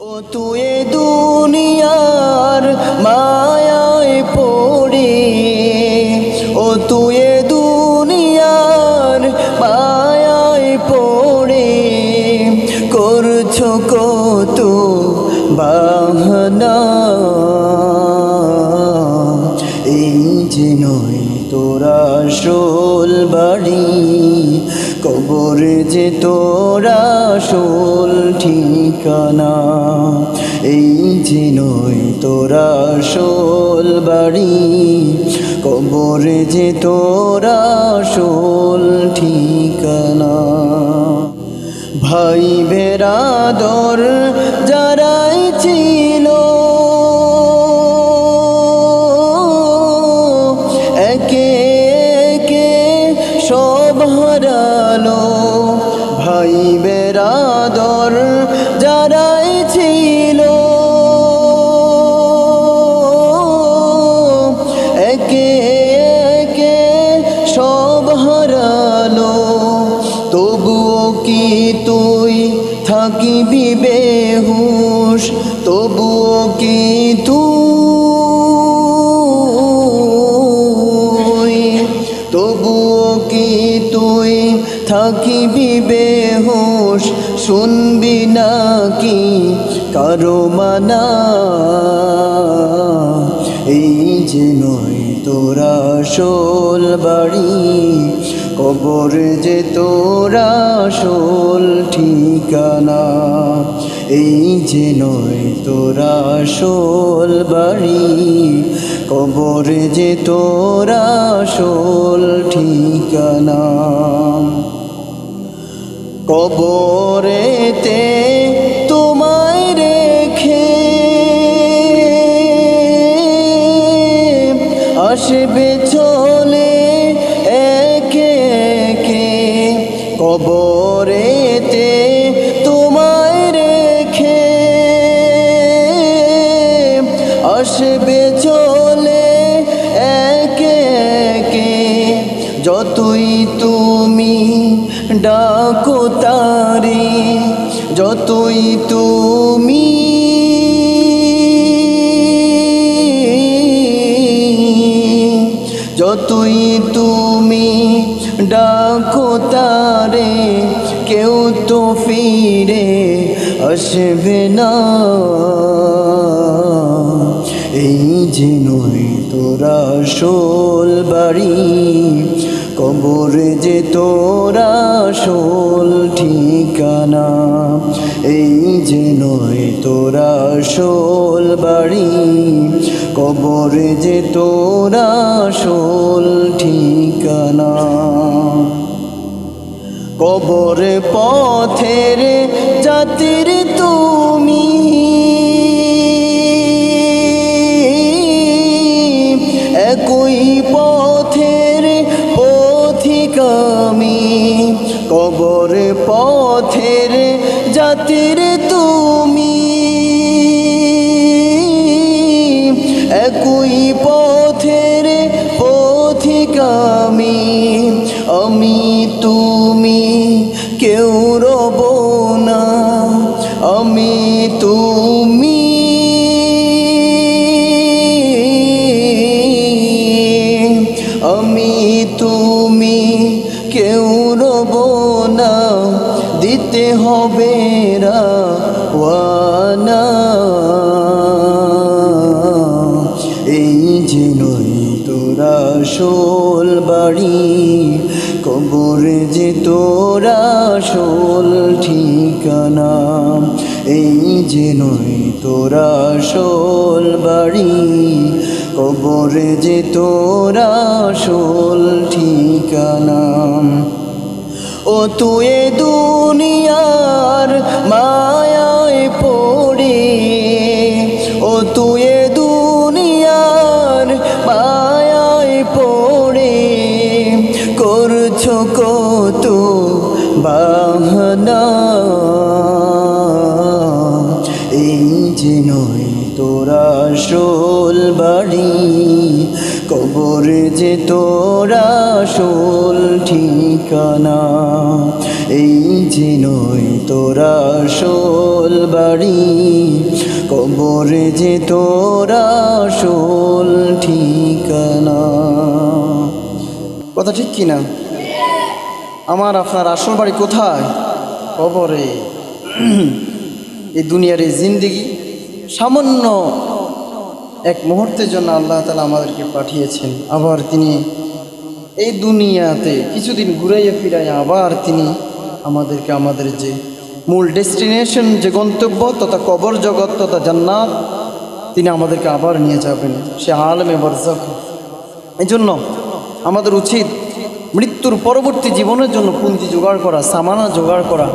ও তুই দুনিয়ার মায়ায় পড়ে। ও তুই দুনিয়ার মায়ায় পড়ে। করছ কত বাহনা। এই যে নয় তোরা শোল বাড়ি কবর যে তোরা শোল ঠিকানা, এই যে নয় তোরা শোল বাড়ি। কবর যে তোরা শোল ঠিকানা ভাই বেরাদর যারাই হারালো ভাই বেরাদর যারাই ছিল। একে একে সব হারালো তবুও কি তুই থাকিবি বেহুশ? তবুও কি বেহুশ শুনবি নাকি? কারও মানা। এই যে নয় তোরা শোল বাড়ি, কবর যে তোরা শোল ঠিকানা। এই যে নয় তোরা শোল বাড়ি, কবর যে তোরা শোল ঠিকানা। কবরেতে তোমায় রেখে আসবে চলে একে একে। কবরেতে তোমায় রেখে আসবে চলে একে একে। যতই তুমি ডাকো তারে, যতই তুমি। যতই তুমি ডাকো তারে, কেউ তো ফিরে আসবে না। এই যে নয় তোরা শোল বাড়ি যে তোরা শোল ঠিকানা, এই যে নয় তোরা শোল বাড়ি, কবর যে তোরা শোল ঠিকানা। কবর পথের জাতির তুমি পথের জাতির তুমি। একই পথের পথিকামি রাওয়ানা এই যে তোরা শোল বাড়ি, কবর যে তোরা শোল ঠিকানা। এই যে নই তোরা শোল বাড়ি, কবর যে তোরা শোল ঠিকানা। ও তুই দুনিয়ার মায়ায় তুই দুনিয়ার মায়ায় পড়ে। করছ কত বাহনা। এই যে নয় তোরা শোল বাড়ি, কবর যে তোরা শোল ঠিকানা। এই যে নয় তোরা আসল বাড়ি কবরে যে তোরা আসল ঠিকানা। কথা ঠিক কিনা? আমার আপনার আসল বাড়ি কোথায়? কবরে। এই দুনিয়ার এই জিন্দিগি সামান্য এক মুহূর্তের জন্য আল্লাহ তালা আমাদেরকে পাঠিয়েছেন। আবার তিনি এই দুনিয়াতে কিছুদিন ঘুরাইয়া ফিরাইয়া আবার তিনি আমাদেরকে আমাদের যে মূল ডেস্টিনেশন যে গন্তব্য, তথা কবর জগৎ, তথা জান্নাত, তিনি আমাদেরকে আবার নিয়ে যাবেন। সে আলমে বরজক। এই জন্য আমাদের উচিত মৃত্যুর পরবর্তী জীবনের জন্য পুঁজি জোগাড় করা, সামানা জোগাড় করা।